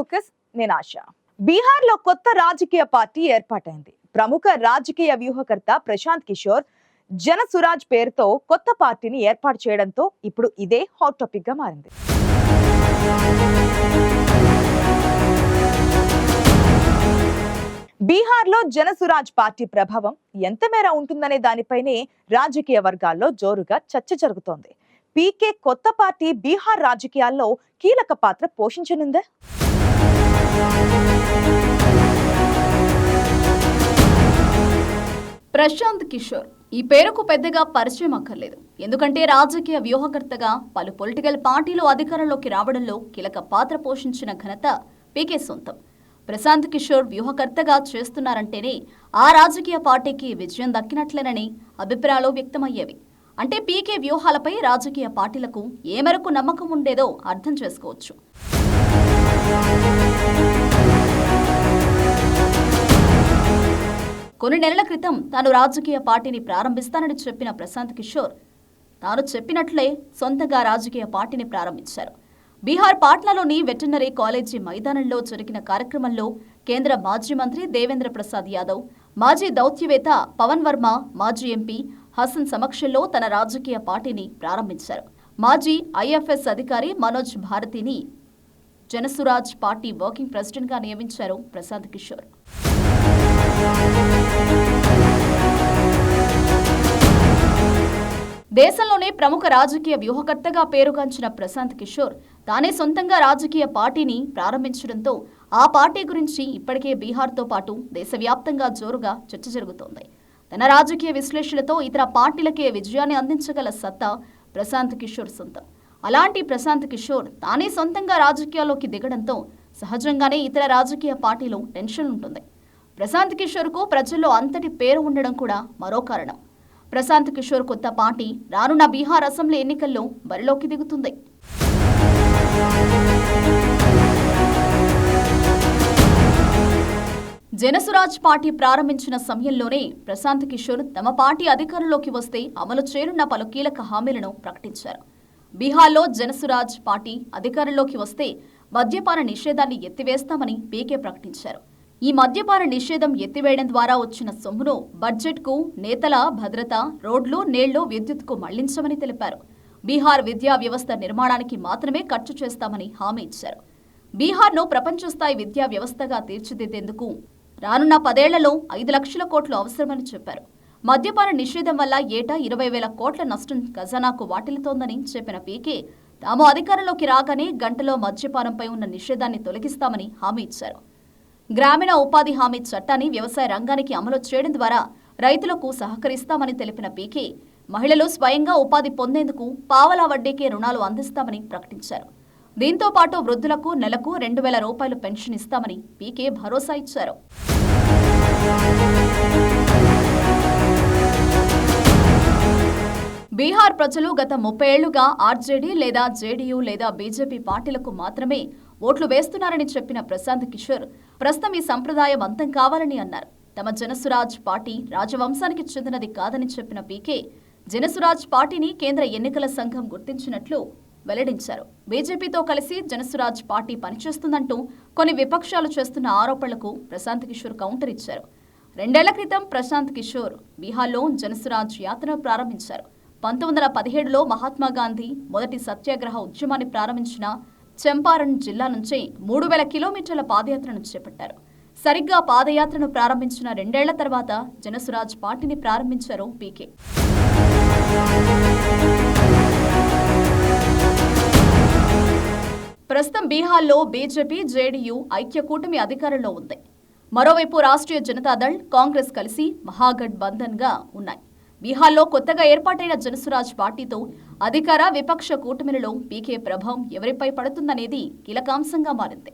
Focus నేను ఆశ. బీహార్లో కొత్త రాజకీయ పార్టీ ఏర్పాటైంది. ప్రముఖ రాజకీయ వ్యూహకర్త ప్రశాంత్ కిషోర్ జన సురాజ్ పేరుతో కొత్త పార్టీని ఏర్పాటు చేయడంతో ఇప్పుడు ఇదే హాట్ టాపిక్గా మారింది. బీహార్లో జనసురాజ్ పార్టీ ప్రభావం ఎంత మేర ఉంటుందనే దానిపైనే రాజకీయ వర్గాల్లో జోరుగా చర్చ జరుగుతోంది. పీకే కొత్త పార్టీ బీహార్ రాజకీయాల్లో కీలక పాత్ర పోషించనుందా? ప్రశాంత్ కిషోర్ ఈ పేరుకు పెద్దగా పరిచయం అక్కర్లేదు. ఎందుకంటే రాజకీయ వ్యూహకర్తగా పలు పొలిటికల్ పార్టీలు అధికారంలోకి రావడంలో కీలక పాత్ర పోషించిన ఘనత పీకే సొంతం. ప్రశాంత్ కిషోర్ వ్యూహకర్తగా చేస్తున్నారంటేనే ఆ రాజకీయ పార్టీకి విజయం దక్కినట్లేనని అభిప్రాయాలు వ్యక్తమయ్యేవి. అంటే పీకే వ్యూహాలపై రాజకీయ పార్టీలకు ఏ మేరకు నమ్మకం ఉండేదో అర్థం చేసుకోవచ్చు. కొన్ని నెలల క్రితం తాను రాజకీయ పార్టీని ప్రారంభిస్తానని చెప్పిన ప్రశాంత్ కిషోర్ తాను చెప్పినట్లే సొంతగా రాజకీయ పార్టీని ప్రారంభించారు. బీహార్ పాట్నాలోని వెటర్నరీ కాలేజీ మైదానంలో జరిగిన కార్యక్రమంలో కేంద్ర మాజీ మంత్రి దేవేంద్ర ప్రసాద్ యాదవ్ మాజీ దౌత్యవేత్త పవన్ వర్మ మాజీ ఎంపీ హసన్ సమక్షంలో తన రాజకీయ పార్టీని ప్రారంభించారు. మాజీ ఐఎఫ్ఎస్ అధికారి మనోజ్ భారతిని జనసురాజ్ పార్టీ వర్కింగ్ ప్రెసిడెంట్గా నియమించారు ప్రశాంత్ కిషోర్. దేశంలోనే ప్రముఖ రాజకీయ వ్యూహకర్తగా పేరుగాంచిన ప్రశాంత్ కిషోర్ తానే సొంతంగా రాజకీయ పార్టీని ప్రారంభించడంతో ఆ పార్టీ గురించి ఇప్పటికే బీహార్తో పాటు దేశవ్యాప్తంగా జోరుగా చర్చ జరుగుతోంది. తన రాజకీయ విశ్లేషణతో ఇతర పార్టీలకే విజయాన్ని అందించగల సత్తా ప్రశాంత్ కిషోర్ సొంతం. అలాంటి ప్రశాంత్ కిషోర్ తానే సొంతంగా రాజకీయాల్లోకి దిగడంతో సహజంగానే ఇతర రాజకీయ పార్టీలో టెన్షన్ ఉంటుంది. ప్రశాంత్ కిషోర్కు ప్రజల్లో అంతటి పేరు ఉండడం కూడా మరో కారణం. ప్రశాంత్ కిషోర్ కొత్త పార్టీ రానున్న బీహార్ అసెంబ్లీ ఎన్నికల్లో బరిలోకి దిగుతుంది. జనసురాజ్ పార్టీ ప్రారంభించిన సమయంలోనే ప్రశాంత్ కిషోర్ తమ పార్టీ అధికారంలోకి వస్తే అమలు చేయనున్న పలు కీలక హామీలను ప్రకటించారు. బీహార్లో జనసురాజ్ పార్టీ అధికారంలోకి వస్తే మద్యపాన నిషేధాన్ని ఎత్తివేస్తామని పీకే ప్రకటించారు. ఈ మద్యపాన నిషేధం ఎత్తివేయడం ద్వారా వచ్చిన సొమ్మును బడ్జెట్కు నేతల భద్రత రోడ్లు నీళ్ళు విద్యుత్కు మళ్ళించమని తెలిపారు. బీహార్ విద్యా వ్యవస్థ నిర్మాణానికి మాత్రమే ఖర్చు చేస్తామని హామీ ఇచ్చారు. బీహార్ను ప్రపంచ స్థాయి విద్యా వ్యవస్థగా తీర్చిదిద్దేందుకు రానున్న పదేళ్ళలో ఐదు లక్షల కోట్లు అవసరమని చెప్పారు. మద్యపాన నిషేధం వల్ల ఏటా ఇరవై వేల కోట్ల నష్టం ఖజానాకు వాటిల్లుతోందని చెప్పిన పీకే తాము అధికారంలోకి రాగానే గంటలో మద్యపానంపై ఉన్న నిషేధాన్ని తొలగిస్తామని హామీ ఇచ్చారు. గ్రామీణ ఉపాధి హామీ చట్టాన్ని వ్యవసాయ రంగానికి అమలు చేయడం ద్వారా రైతులకు సహకరిస్తామని తెలిపిన పీకే మహిళలు స్వయంగా ఉపాధి పొందేందుకు పావలా వడ్డీకే రుణాలు అందిస్తామని ప్రకటించారు. దీంతో పాటు వృద్ధులకు నెలకు రెండు వేల రూపాయలు పెన్షన్ ఇస్తామని పీకే భరోసా ఇచ్చారు. బీహార్ ప్రజలు గత ముప్పై ఏళ్ళుగా ఆర్జేడీ లేదా జేడీయూ లేదా బీజేపీ పార్టీలకు మాత్రమే ఓట్లు వేస్తున్నారని చెప్పిన ప్రశాంత్ కిషోర్ ప్రస్తుతం ఈ సంప్రదాయం అంతం కావాలని అన్నారు. తమ జనసురాజ్ పార్టీ రాజవంశానికి చెందినది కాదని చెప్పిన పీకే జనసురాజ్ పార్టీని కేంద్ర ఎన్నికల సంఘం గుర్తించినట్లు వెల్లడించారు. బీజేపీతో కలిసి జనసురాజ్ పార్టీ పనిచేస్తుందంటూ కొన్ని విపక్షాలు చేస్తున్న ఆరోపణలకు ప్రశాంత్ కిషోర్ కౌంటర్ ఇచ్చారు. రెండేళ్ళ క్రితం ప్రశాంత్ కిషోర్ బీహార్లో జనసురాజ్ యాత్రను ప్రారంభించారు. పంతొమ్మిది వందల పదిహేడులో మహాత్మా గాంధీ మొదటి సత్యాగ్రహ ఉద్యమాన్ని ప్రారంభించిన చంపారణ్ జిల్లా నుంచి మూడు వేల కిలోమీటర్ల పాదయాత్రను చేపట్టారు. సరిగ్గా పాదయాత్రను ప్రారంభించిన రెండేళ్ళ తర్వాత జనసురాజ్ పార్టీని ప్రారంభించారు పీకే. ప్రస్తుతం బీహార్లో బీజేపీ జేడీయూ ఐక్య కూటమి అధికారంలో ఉంది. మరోవైపు రాష్ట్రీయ జనతాదళ్ కాంగ్రెస్ కలిసి మహాగఢ్ బంధన్గా ఉన్నాయి. బీహార్లో కొత్తగా ఏర్పాటైన జనసురాజ్ పార్టీతో అధికార విపక్ష కూటమిలలో పీకే ప్రభావం ఎవరిపై పడుతుందనేది కీలకాంశంగా మారింది.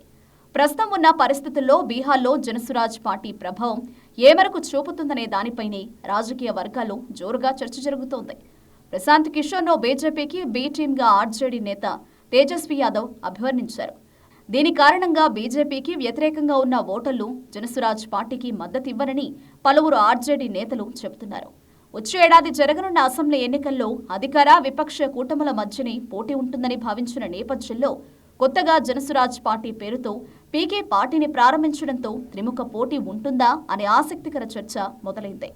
ప్రస్తుతం ఉన్న పరిస్థితుల్లో బీహార్లో జనసురాజ్ పార్టీ ప్రభావం ఏ మేరకు చూపుతుందనే దానిపైనే రాజకీయ వర్గాల్లో జోరుగా చర్చ జరుగుతోంది. ప్రశాంత్ కిషోర్ను బీజేపీకి బీ టీమ్గా ఆర్జేడీ నేత తేజస్వి యాదవ్ అభివర్ణించారు. దీని కారణంగా బీజేపీకి వ్యతిరేకంగా ఉన్న ఓటర్లు జనసురాజ్ పార్టీకి మద్దతు ఇవ్వరని పలువురు ఆర్జేడీ నేతలు చెబుతున్నారు. వచ్చే ఏడాది జరగనున్న అసెంబ్లీ ఎన్నికల్లో అధికార విపక్ష కూటముల మధ్యనే పోటీ ఉంటుందని భావించిన నేపథ్యంలో కొత్తగా జనసురాజ్ పార్టీ పేరుతో పీకే పార్టీని ప్రారంభించడంతో త్రిముఖ పోటీ ఉంటుందా అనే ఆసక్తికర చర్చ మొదలైంది.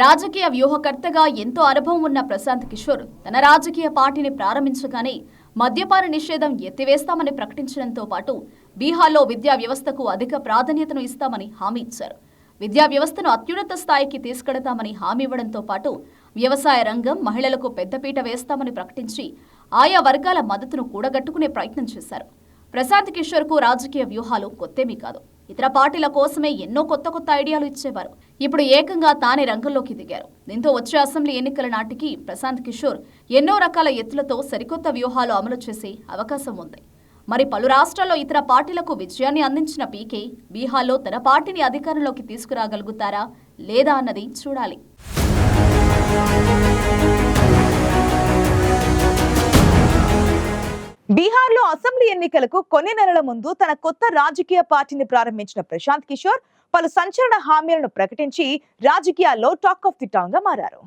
రాజకీయ వ్యూహకర్తగా ఎంతో అనుభవం ఉన్న ప్రశాంత్ కిషోర్ తన రాజకీయ పార్టీని ప్రారంభించగానే మద్యపాన నిషేధం ఎత్తివేస్తామని ప్రకటించడంతో పాటు బీహార్లో విద్యా వ్యవస్థకు అధిక ప్రాధాన్యతను ఇస్తామని హామీ ఇచ్చారు. విద్యా వ్యవస్థను అత్యున్నత స్థాయికి తీసుకెడతామని హామీ ఇవ్వడంతో పాటు వ్యవసాయ రంగం మహిళలకు పెద్దపీట వేస్తామని ప్రకటించి ఆయా వర్గాల మద్దతును కూడగట్టుకునే ప్రయత్నం చేశారు. ప్రశాంత్ కిషోర్కు రాజకీయ వ్యూహాలు కొత్తేమీ కాదు. ఇతర పార్టీల కోసమే ఎన్నో కొత్త కొత్త ఐడియాలు ఇచ్చేవారు. ఇప్పుడు ఏకంగా తానే రంగంలోకి దిగారు. దీంతో వచ్చే అసెంబ్లీ ఎన్నికల నాటికి ప్రశాంత్ కిషోర్ ఎన్నో రకాల ఎత్తులతో సరికొత్త వ్యూహాలు అమలు చేసే అవకాశం ఉంది. మరి పలు రాష్ట్రాల్లో ఇతర పార్టీలకు విజయాన్ని అందించిన పీకే బీహార్లో తన పార్టీని అధికారంలోకి తీసుకురాగలుగుతారా లేదా అన్నది చూడాలి. ఎన్నికలకు కొన్ని నెలల ముందు తన కొత్త రాజకీయ పార్టీని ప్రారంభించిన ప్రశాంత్ కిషోర్ పలు సంచలన హామీలను ప్రకటించి రాజకీయాల్లో టాక్ ఆఫ్ ది టౌన్గా మారారు.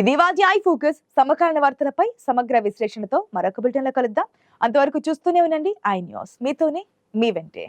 ఇది వాటి ఐ ఫోకస్. సమకాలీన వార్తలపై సమగ్ర విశ్లేషణతో మరొక బులెటిన్లో కలుద్దాం. అంతవరకు చూస్తూనే ఉండండి ఐ న్యూస్. మీతోనే మీ వెంటే.